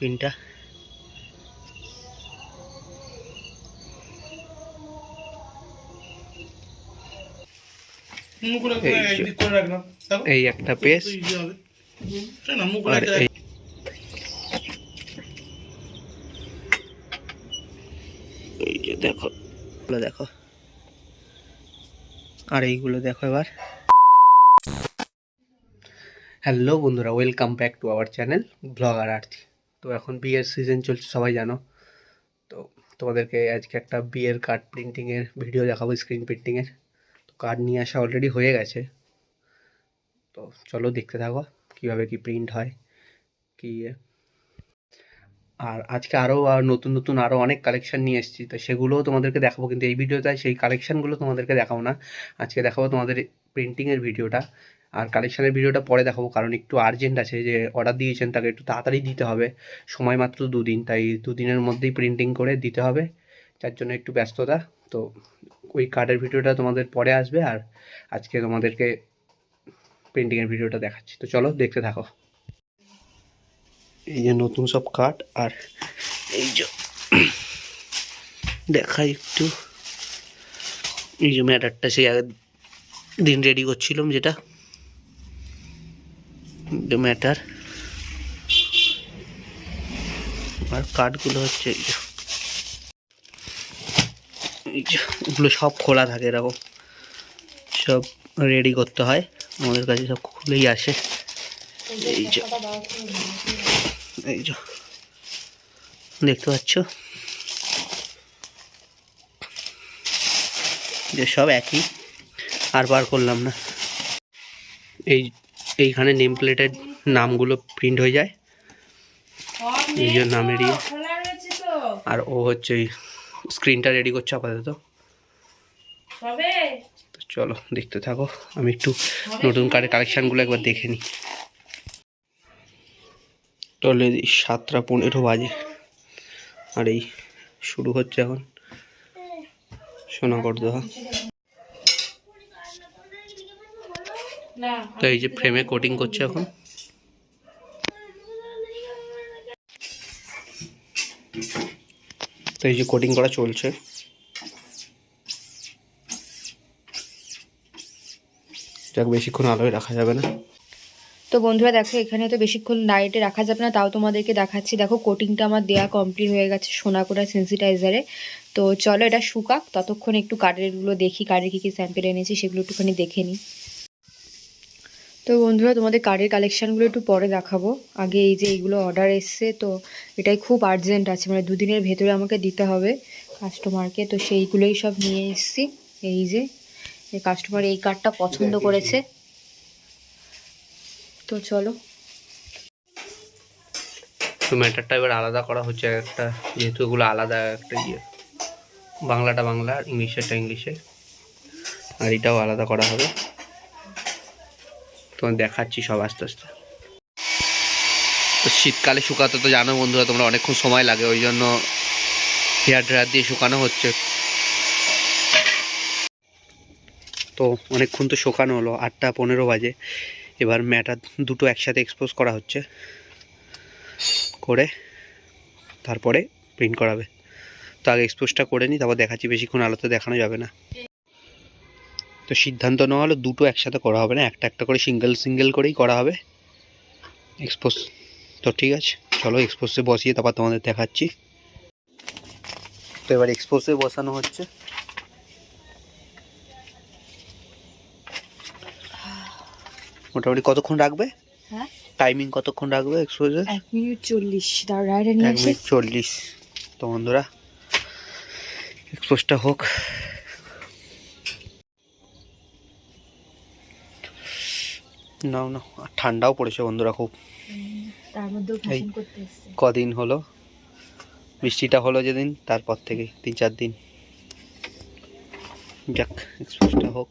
পিনটা। এই একটা পেস আর এই যে দেখো দেখো। আর এইগুলো দেখো এবার। হ্যালো বন্ধুরা welcome back to our channel vlogger Arthi তো এখন বিয়ের সিজন চলছে, সবাই জানো। তো তোমাদেরকে আজকে একটা বিয়ের কার্ড প্রিন্টিংয়ের ভিডিও দেখাবো স্ক্রিন প্রিন্টিংয়ের তো কার্ড নিয়ে আসা অলরেডি হয়ে গেছে। তো চলো দেখতে থাকো কীভাবে কি প্রিন্ট হয়, কি ইয়ে। আর আজকে আরও আর নতুন নতুন আরও অনেক কালেকশন নিয়ে এসেছি। তো সেগুলোও তোমাদেরকে দেখাবো, কিন্তু এই ভিডিওতে সেই কালেকশানগুলো তোমাদেরকে দেখাবো না। আজকে দেখাবো তোমাদের প্রিন্টিংয়ের ভিডিওটা আর কালেকশনের ভিডিওটা পরে দেখাবো, কারণ একটু আর্জেন্ট আছে যে অর্ডার দিয়েছেন, তাকে একটু তাড়াতাড়ি দিতে হবে। সময় মাত্র দুদিন, তাই দুদিনের মধ্যেই প্রিন্টিং করে দিতে হবে। যার জন্য একটু ব্যস্ততা। তো ওই কার্ডের ভিডিওটা তোমাদের পরে আসবে, আর আজকে তোমাদেরকে প্রিন্টিংয়ের ভিডিওটা দেখাচ্ছি। তো চলো, দেখতে থাকো। এই যে নতুন সব কাঠ আর এই যে দেখাই একটু। এই যে ম্যাটারটা সেই আগের দিন রেডি করছিলাম যেটা। ম্যাটার আর কাঠগুলো হচ্ছে ওগুলো সব খোলা থাকে এরকম। সব রেডি করতে হয়। আমাদের কাছে সব খুলেই আসে। এই যে। এই যে। দেখতে পাচ্ছ? যে সব একই। আর বার করলাম না। এই এইখানে নেম প্লেটের নামগুলো প্রিন্ট হয়ে যায়। এই যে নামের ইয়ে। আর ও হচ্ছে ওই স্ক্রিনটা রেডি করছে আপাতত। তো চলো দেখতে থাকো। আমি একটু নতুন কার্ডের কালেকশানগুলো একবার দেখে নিই। টলে সাতটা পনেরো বাজে। আর এই শুরু হচ্ছে এখন। সোনা করদোহা তো এই যে ফ্রেমে কোটিং করছে এখন। তো এই যে কোটিং করা চলছে। যাক বেশিক্ষণ আলোয় রাখা যাবে না। তো বন্ধুরা দেখো এখানে তো বেশিক্ষণ লাইটে রাখা যাবে না তাও তোমাদেরকে দেখাচ্ছি। দেখো কোটিংটা আমার দেয়া কমপ্লিট হয়ে গেছে সোনা করা সেন্সিটাইজারে তো চলো এটা শুকাক ততক্ষণ একটু কার্ডেরগুলো দেখি কার্ডের কী কী স্যাম্পেল এনেছি সেগুলো একটুখানি দেখে নিই। তো বন্ধুরা তোমাদের কার্ডের কালেকশানগুলো একটু পরে দেখাবো। আগে এই যে এইগুলো অর্ডার এসছে তো এটাই খুব আর্জেন্ট আছে। মানে দুদিনের ভেতরে আমাকে দিতে হবে কাস্টমারকে তো সেইগুলোই সব নিয়ে এসছি। এই যে কাস্টমার এই কার্ডটা পছন্দ করেছে। তো চলো। তো ম্যাটারটা এবার আলাদা করা হচ্ছে একটা যেহেতু এগুলো আলাদা একটা ইয়ে। বাংলাটা বাংলা আর ইংলিশেরটা ইংলিশে। আর এটাও আলাদা করা হবে। তোমার দেখাচ্ছি সব আস্তে আস্তে। তো শীতকালে শুকাতে তো জানো বন্ধুরা তোমরা অনেকক্ষণ সময় লাগে ওই জন্য হেয়ার ড্রায়ার দিয়ে শুকানো হচ্ছে। তো অনেকক্ষণ তো শুকানো হলো আটটা পনেরো বাজে। এবার ম্যাটার দুটো একসাথে এক্সপোজ করা হচ্ছে। করে তারপরে প্রিন্ট করাবে। তো আগে এক্সপোজটা করে নিই তারপর দেখাচ্ছি বেশিক্ষণ আলোতে দেখানো যাবে না। তো সিদ্ধান্ত নেওয়া হলো দুটো একসাথে করা হবে না একটা একটা করে সিঙ্গেল সিঙ্গেল করেই করা হবে। এক্সপোজ তো ঠিক আছে চলো এক্সপোজে বসিয়ে তারপর তোমাদের দেখাচ্ছি। তো এবার এক্সপোজে বসানো হচ্ছে। মোটামুটি কতক্ষণ রাখবে? হ্যাঁ? টাইমিং কতক্ষণ রাখবে এক্সপোজে এক মিনিট চল্লিশ এক মিনিট চল্লিশ। তো বন্ধুরা এক্সপোজটা হোক। নাও না আর ঠান্ডাও পড়েছে বন্ধুরা খুব। এই। কদিন হলো বৃষ্টিটা হলো যেদিন তারপর থেকে তিন চার দিন। যাক এক্সপোজটা হোক।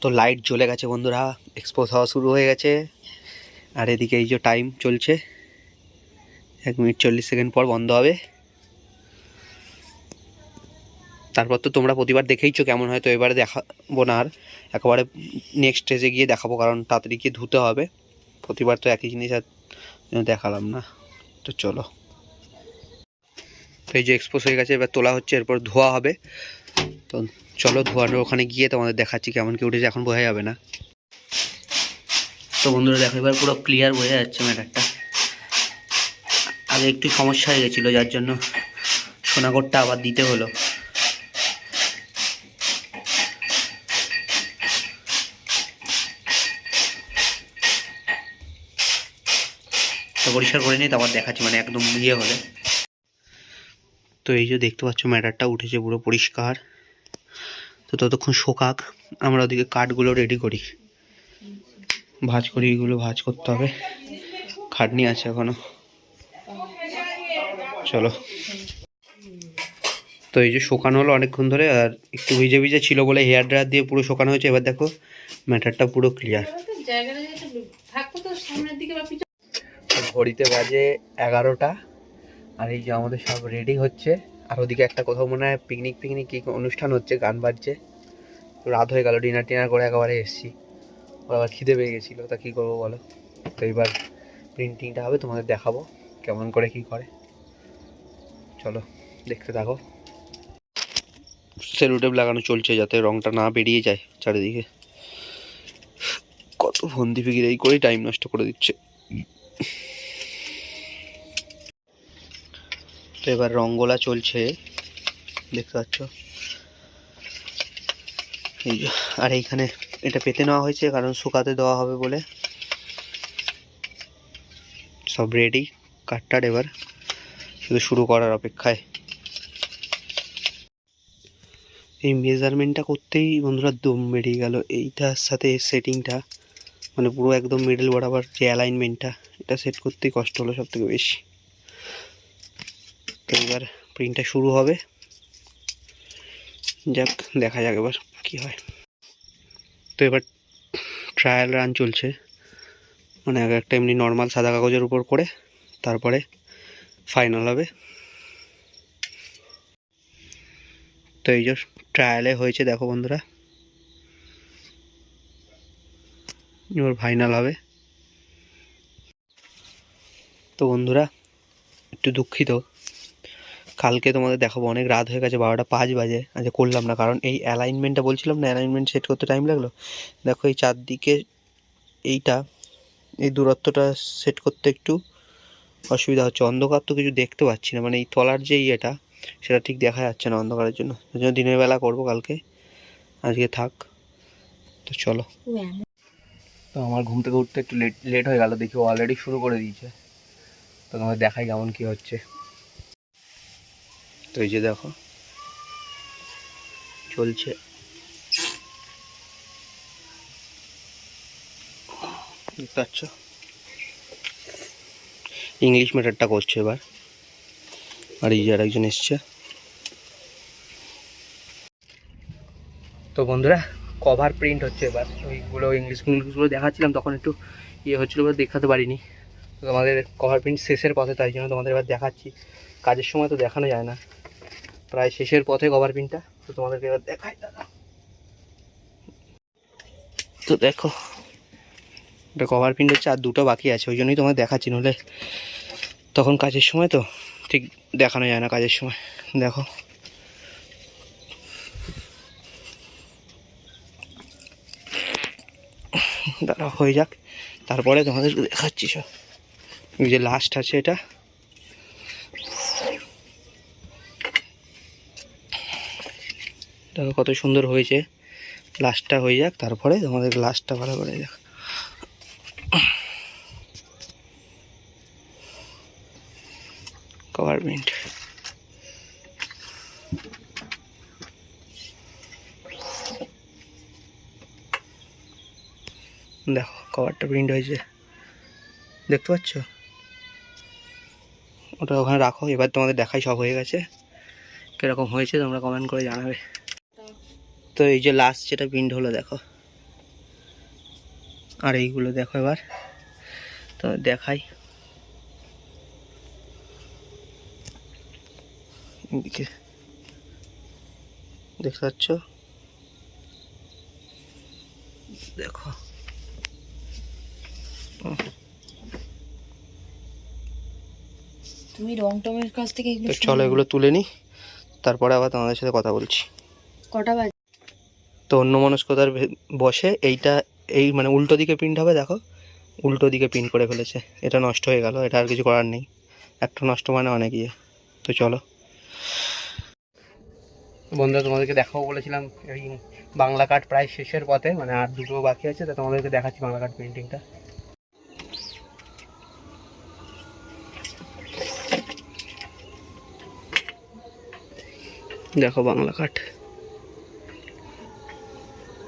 তো লাইট জ্বলে গেছে বন্ধুরা এক্সপোজ হওয়া শুরু হয়ে গেছে। আর এদিকে এই যে টাইম চলছে। এক মিনিট চল্লিশ সেকেন্ড পর বন্ধ হবে। তারপর তো তোমরা প্রতিবার দেখেইছো কেমন হয়, তো এবারে দেখাবো না আর। একেবারে নেক্সট স্টেজে গিয়ে দেখাবো, কারণ তাড়াতাড়ি গিয়ে ধুতে হবে। প্রতিবার তো একই জিনিস আর দেখালাম না। তো চলো। এই যে এক্সপোজ হয়ে গেছে, এবার তোলা হচ্ছে, এরপর ধোয়া হবে। তো চলো ধোয়ানোর ওখানে গিয়ে তোমাদের দেখাচ্ছি কেমন কি উঠেছে, এখন বোঝা যাবে না। তো বন্ধুরা দেখো, এবার পুরো ক্লিয়ার বোঝা যাচ্ছে ম্যাটারটা আগে একটু সমস্যা হয়ে গেছিল, যার জন্য সোনাগরটা আবার দিতে হলো। পরিষ্কার করে নিই তো আবার দেখাচ্ছি মানে একদম ইয়ে হলে। তো এই যে দেখতে পাচ্ছ, ম্যাটারটা উঠেছে পুরো পরিষ্কার। তো ততক্ষণ শোকাক, আমরা ওদিকে কাঠগুলো রেডি করি। ভাজ করি, এগুলো ভাজ করতে হবে। খাটনি আছে এখনও। চলো। তো এই যে শুকানো হলো অনেকক্ষণ ধরে আর একটু ভিজে ভিজে ছিল বলে হেয়ার ড্রায়ার দিয়ে পুরো শুকানো হয়েছে। এবার দেখো, ম্যাটারটা পুরো ক্লিয়ার ঘড়িতে বাজে এগারোটা আর এই যে আমাদের সব রেডি হচ্ছে। আর ওদিকে একটা কোথাও মনে হয় পিকনিক পিকনিক কি অনুষ্ঠান হচ্ছে, গান বাজছে। রাত হয়ে গেল ডিনার টিনার করে একেবারে এসছি। ওর আবার খিদে পেয়ে গেছিল, তা কী করব বলো? তো এবার প্রিন্টিংটা হবে, তোমাদের দেখাবো কেমন করে কি করে। চলো, দেখতে থাকো। সেলুটেপ লাগানো চলছে যাতে রংটা না বেরিয়ে যায় চারিদিকে। কত ফন্দি ফিকির, এই করেই টাইম নষ্ট করে দিচ্ছে। তো এবার রঙ্গোলা চলছে, দেখতে পাচ্ছ? এই আর এইখানে এটা পেতে নেওয়া হয়েছে, কারণ শুকাতে দেওয়া হবে বলে। সব রেডি কাঠটার এবার। শুধু শুরু করার অপেক্ষায়। এই মেজারমেন্টটা করতেই বন্ধুরা দম বেরিয়ে গেল। এইটার সাথে সেটিংটা মানে পুরো একদম মিডল বরাবর যে অ্যালাইনমেন্টটা এটা সেট করতেই কষ্ট হলো সব থেকে বেশি। তো এবার প্রিন্টটা শুরু হবে। যাক, দেখা যাক এবার কি হয়। তো এবার ট্রায়াল রান চলছে। মানে আগে একটা এমনি নর্মাল সাদা কাগজের উপর করে, তারপরে ফাইনাল হবে। তো এই যে ট্রায়ালে হয়েছে, দেখো বন্ধুরা। এবার ফাইনাল হবে। তো বন্ধুরা, একটু দুঃখিত। কালকে তোমাদের দেখাবো, অনেক রাত হয়ে গেছে, বারোটা পাঁচ বাজে। আচ্ছা করলাম না, কারণ এই অ্যালাইনমেন্টটা বলছিলাম না অ্যালাইনমেন্ট সেট করতে টাইম লাগল। দেখো এই চারদিকে এইটা, এই দূরত্বটা সেট করতে একটু অসুবিধা হচ্ছে। অন্ধকার তো কিছু দেখতে পাচ্ছি না। মানে এই তলার যে ইয়েটা সেটা ঠিক দেখা যাচ্ছে না অন্ধকারের জন্য। ওই জন্য দিনের বেলা করব কালকে। আজকে থাক। তো চলো। তো আমার ঘুম থেকে উঠতে একটু লেট লেট হয়ে গেল। দেখি অলরেডি শুরু করে দিয়েছে। তো তোমাদের দেখাই কেমন কি হচ্ছে। তো এই যে দেখো। চলছে। পাচ্ছ ইংলিশ ম্যাটারটা করছে এবার। আর এই যে আর একজন এসছে। তো বন্ধুরা কভার প্রিন্ট হচ্ছে এবার। ওইগুলো ইংলিশ ইংলিশগুলো দেখাচ্ছিলাম তখন একটু ইয়ে হচ্ছিল বলে দেখাতে পারিনি। তো তোমাদের কভার প্রিন্ট শেষের পথে তাই জন্য তোমাদের এবার দেখাচ্ছি। কাজের সময় তো দেখানো যায় না। প্রায় শেষের পথে কভার প্রিন্টটা তো তোমাদেরকে এবার দেখাই দাদা। তো দেখো এটা কভার প্রিন্ট হচ্ছে আর দুটো বাকি আছে, ওই জন্যই তোমার দেখাচ্ছি নলে তখন কাজের সময় তো ঠিক দেখানো যায় না কাজের সময়। দেখো। দাঁড়া হয়ে যাক। তারপরে তোমাদের দেখাচ্ছি সব ওই যে লাস্ট আছে এটা। দেখো কত সুন্দর হয়েছে। লাস্টটা হয়ে যাক, তারপরে তোমাদের লাস্টটা ভালো করে দেখ কভার প্রিন্ট দেখো কভারটা প্রিন্ট হয়েছে। দেখতে পাচ্ছ? ওটা ওখানে রাখো, এবার তোমাদের দেখাই সব হয়ে গেছে। কীরকম হয়েছে তোমরা কমেন্ট করে জানাবে। তো এই যে লাস্ট যেটা প্রিন্ট হলো, দেখো। আর এইগুলো দেখো এবার। তো দেখাই। এদিকে দেখতে পাচ্ছ? দেখো। তুমি রং টমের কাছ থেকে এগুলো চলো এগুলো তুলে নিই তারপরে আবার তোমাদের সাথে কথা বলছি। কটা বাজে? তো অন্য মনস্কতার বসে এইটা এই মানে উল্টো দিকে প্রিন্ট হবে দেখো। উল্টো দিকে প্রিন্ট করে ফেলেছে। এটা নষ্ট হয়ে গেল এটা আর কিছু করার নেই। একটা নষ্ট মানে অনেক ইয়ে। তো চলো। বন্ধুরা তোমাদেরকে দেখাবো বলেছিলাম এই বাংলা কার্ড প্রায় শেষের পথে মানে আর দুটো বাকি আছে তো তোমাদেরকে দেখাচ্ছি বাংলা কার্ড প্রিন্টিংটা দেখো বাংলা কাঠ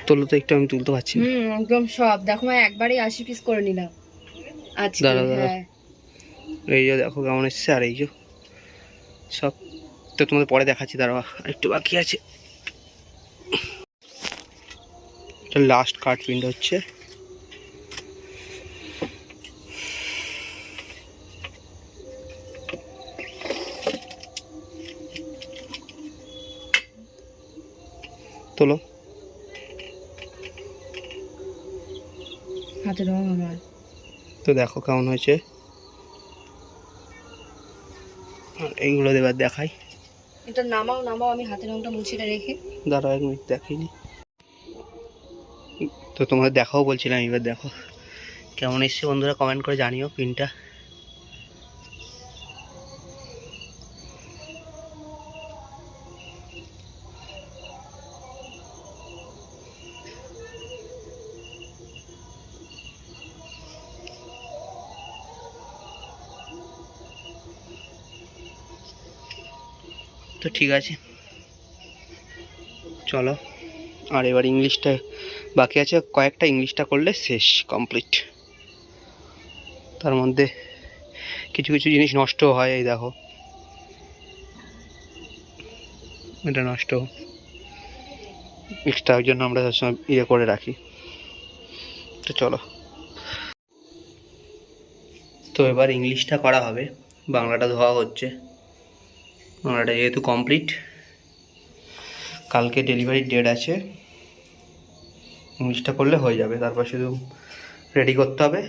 তোলো তো একটু আমি তুলতে পারছি না। হুম একদম সব। দেখো আমি একবারই আশি পিস করে নিলাম। আজকে দাঁড়াও, দাঁড়াও। হ্যাঁ। এই যে দেখো কেমন এসছে আর এই যে সব তো তোমাদের পরে দেখাচ্ছি আর একটু বাকি আছে। এটা লাস্ট কার্ড প্রিন্ট হচ্ছে। তোলো। হাতে রং আমার তো দেখো কেমন হয়েছে। এইগুলো এবার দেখাই। এটা নামাও নামাও, আমি হাতের রংটা মুছিটা রেখে। দাঁড়াও, এক মিনিট দেখিনি তো তোমাদের দেখাও বলছিলাম, এবার দেখো। কেমন এসছে বন্ধুরা কমেন্ট করে জানিও পিনটা। ঠিক আছে। চলো। আর এবার ইংলিশটা বাকি আছে, কয়েকটা ইংলিশটা করলে শেষ কমপ্লিট তার মধ্যে কিছু কিছু জিনিস নষ্ট হয়, এই দেখো। এটা নষ্ট। এক্সট্রা জন্য আমরা সবসময় ইয়ে করে রাখি। তো চলো। তো এবার ইংলিশটা করা হবে, বাংলাটা ধোয়া হচ্ছে। বাংলাটা যেহেতু কমপ্লিট কালকে ডেলিভারির ডেট আছে। ইংলিশটা করলে হয়ে যাবে তারপর শুধু রেডি করতে হবে।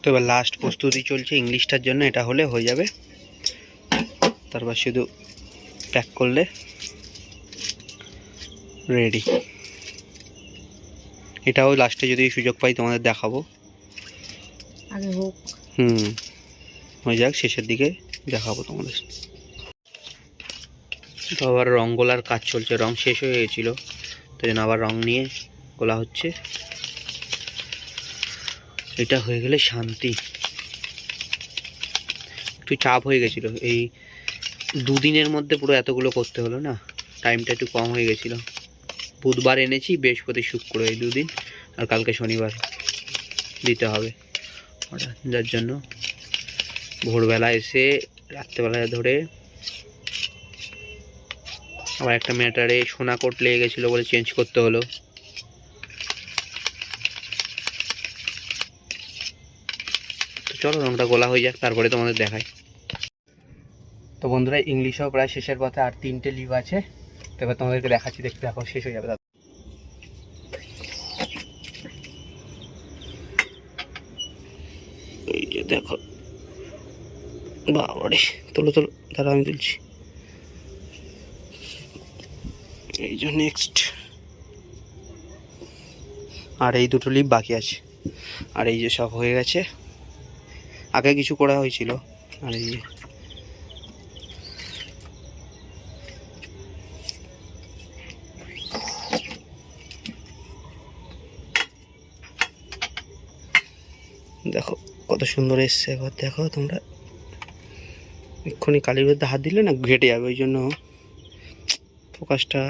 তো এবার লাস্ট প্রস্তুতি চলছে ইংলিশটার জন্য এটা হলে হয়ে যাবে। তারপর শুধু প্যাক করলে রেডি এটাও লাস্টে যদি সুযোগ পাই তোমাদের দেখাবো। আগে হোক। হুম। হয়ে যাক, শেষের দিকে দেখাবো তোমাদের। তো আবার রং গোলার কাজ চলছে, রং শেষ হয়ে গেছিল। তো জন্য আবার রং নিয়ে গোলা হচ্ছে। এটা হয়ে গেলে শান্তি। একটু চাপ হয়ে গেছিল। এই দুদিনের মধ্যে পুরো এতগুলো করতে হলো না, টাইমটা একটু কম হয়ে গেছিল। বুধবার এনেছি, বৃহস্পতি, শুক্র, এই দুদিন। আর কালকে শনিবার দিতে হবে। ওটা, যার জন্য ভোরবেলা এসে রাত্রেবেলা ধরে আবার একটা ম্যাটারে সোনা কোট লেগে গেছিল বলে চেঞ্জ করতে হলো। চলো রংটা গোলা হয়ে যাক, তারপরে তোমাদের দেখাই। তো বন্ধুরা, ইংলিশও প্রায় শেষের পথে আর তিনটে লিভ আছে। এবার তোমাদেরকে দেখাচ্ছি, দেখতে দেখো শেষ হয়ে যাবে এই যে দেখো বাবারে, তোলো তোলো দাঁড়া আমি তুলছি। এই যে নেক্সট আর এই দুটো লিপ বাকি আছে। আর এই যে সব হয়ে গেছে। আগে কিছু করা হয়েছিল। আর এই যে দেখো, কত সুন্দর এসছে। একবার দেখো তোমরা। এক্ষুনি কালির মধ্যে হাত দিলে না ঘেটে যাবে ওই জন্য ফোকাসটা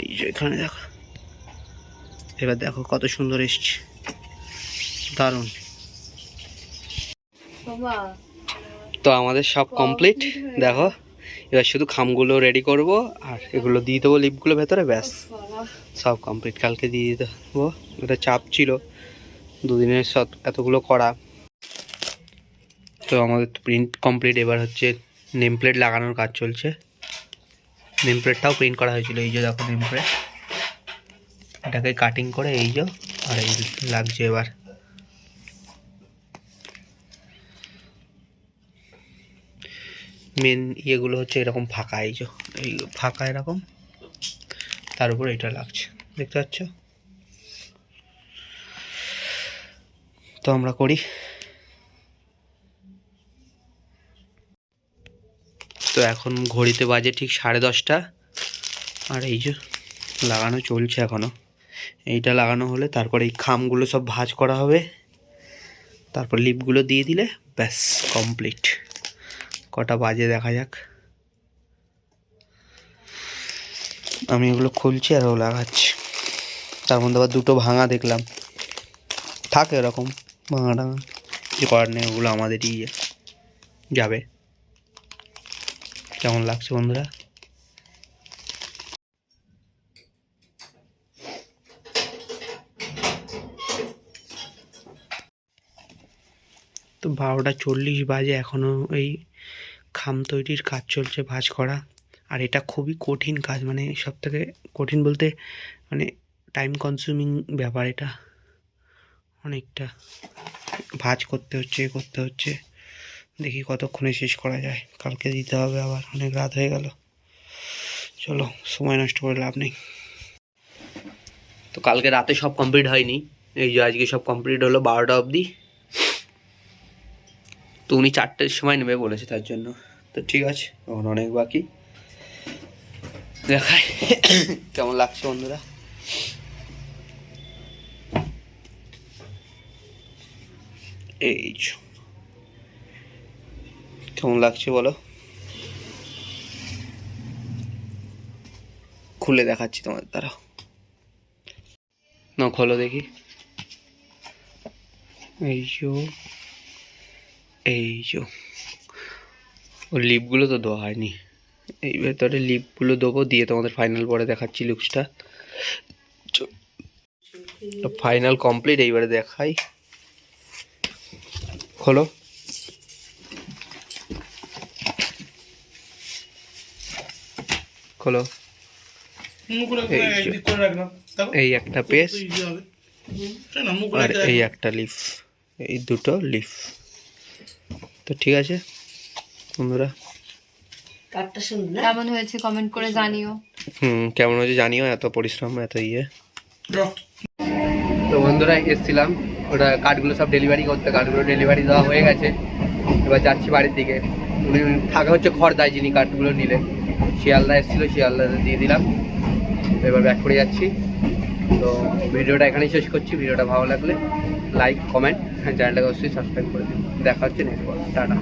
এই যে এখানে দেখো। এবার দেখো কত সুন্দর এসছে। দারুণ। তো আমাদের সব কমপ্লিট দেখো এবার শুধু খামগুলো রেডি করব আর এগুলো দিয়ে দেবো লিপগুলো ভেতরে ব্যাস। সব কমপ্লিট কালকে দিয়ে দিতে দেবো। এটা চাপ ছিল। দুদিনের সব এতগুলো করা। তো আমাদের তো প্রিন্ট কমপ্লিট এবার হচ্ছে নেম প্লেট লাগানোর কাজ চলছে। নেম প্লেটটাও প্রিন্ট করা হয়েছিল, এই যে দেখো নেম প্লেট এটাকে কাটিং করে এই যে, আর এই লাগছে এবার। মেন ইয়েগুলো হচ্ছে এরকম ফাঁকা, এই যে, এই ফাঁকা এরকম। তার উপর এটা লাগছে, দেখতে পাচ্ছ? তো আমরা করি। তো এখন ঘড়িতে বাজে ঠিক সাড়ে দশটা। আর এই যে লাগানো চলছে এখনও এইটা লাগানো হলে তারপরে এই খামগুলো সব ভাঁজ করা হবে। তারপর লিপগুলো দিয়ে দিলে ব্যাস কমপ্লিট। কটা বাজে দেখা যাক। আমি ওগুলো খুলছি আর ও লাগাচ্ছি। তার মধ্যে আবার দুটো ভাঙা দেখলাম। থাকে এরকম ভাঙা টাঙা যে করার নেই, ওগুলো আমাদেরই ইয়ে। যাবে। কেমন লাগছে বন্ধুরা? তো বারোটা চল্লিশ বাজে এখনও এই খাম তৈরির কাজ চলছে ভাজ করা। আর এটা খুবই কঠিন কাজ মানে সব থেকে কঠিন বলতে মানে টাইম কনজিউমিং ব্যাপার এটা। অনেকটা ভাজ করতে হচ্ছে করতে হচ্ছে। দেখি কতক্ষণে শেষ করা যায়। কালকে দিতে হবে আবার, অনেক রাত হয়ে গেল। চলো, সময় নষ্ট করে লাভ নেই। তো কালকে রাতে সব কমপ্লিট হয়নি। এই যে আজকে সব কমপ্লিট হলো বারোটা অবধি। তো উনি চারটের সময় নেবে বলেছে তার জন্য। তো ঠিক আছে, এখন অনেক বাকি। দেখায় কেমন লাগছে বন্ধুরা? এই। কেমন লাগছে বলো? খুলে দেখাচ্ছি তোমাদের দ্বারা না খোলো দেখি। এই যো এই যো। ও লিপগুলো তো দেওয়া হয়নি। এই ভেতরে লিপগুলো দেবো, দিয়ে তোমাদের ফাইনাল পরে দেখাচ্ছি লুকসটা ফাইনাল কমপ্লিট এইবারে দেখাই। খোলো। খোলো। এই একটা মুখগুলো আর এই একটা লিফ। এই দুটো লিফ। তো ঠিক আছে বন্ধুরা। কেমন হয়েছে কমেন্ট করে জানিও। হুম কেমন হয়েছে জানিও এত পরিশ্রম এত ইয়ে। তো বন্ধুরা এসেছিলাম। ওটা কার্ডগুলো সব ডেলিভারি করতে। কার্ডগুলো ডেলিভারি দেওয়া হয়ে গেছে। এবার যাচ্ছি বাড়ির দিকে। উনি থাকে হচ্ছে খড়দায় যিনি কার্ডগুলো নিলে শিয়ালদা এসেছিল, শিয়ালদাতে দিয়ে দিলাম। এবার ব্যাক করে যাচ্ছি। তো ভিডিওটা এখানেই শেষ করছি। ভিডিওটা ভালো লাগলে লাইক কমেন্ট চ্যানেলটাকে অবশ্যই সাবস্ক্রাইব করে দিন। দেখা হচ্ছে নেক্সট টাটা।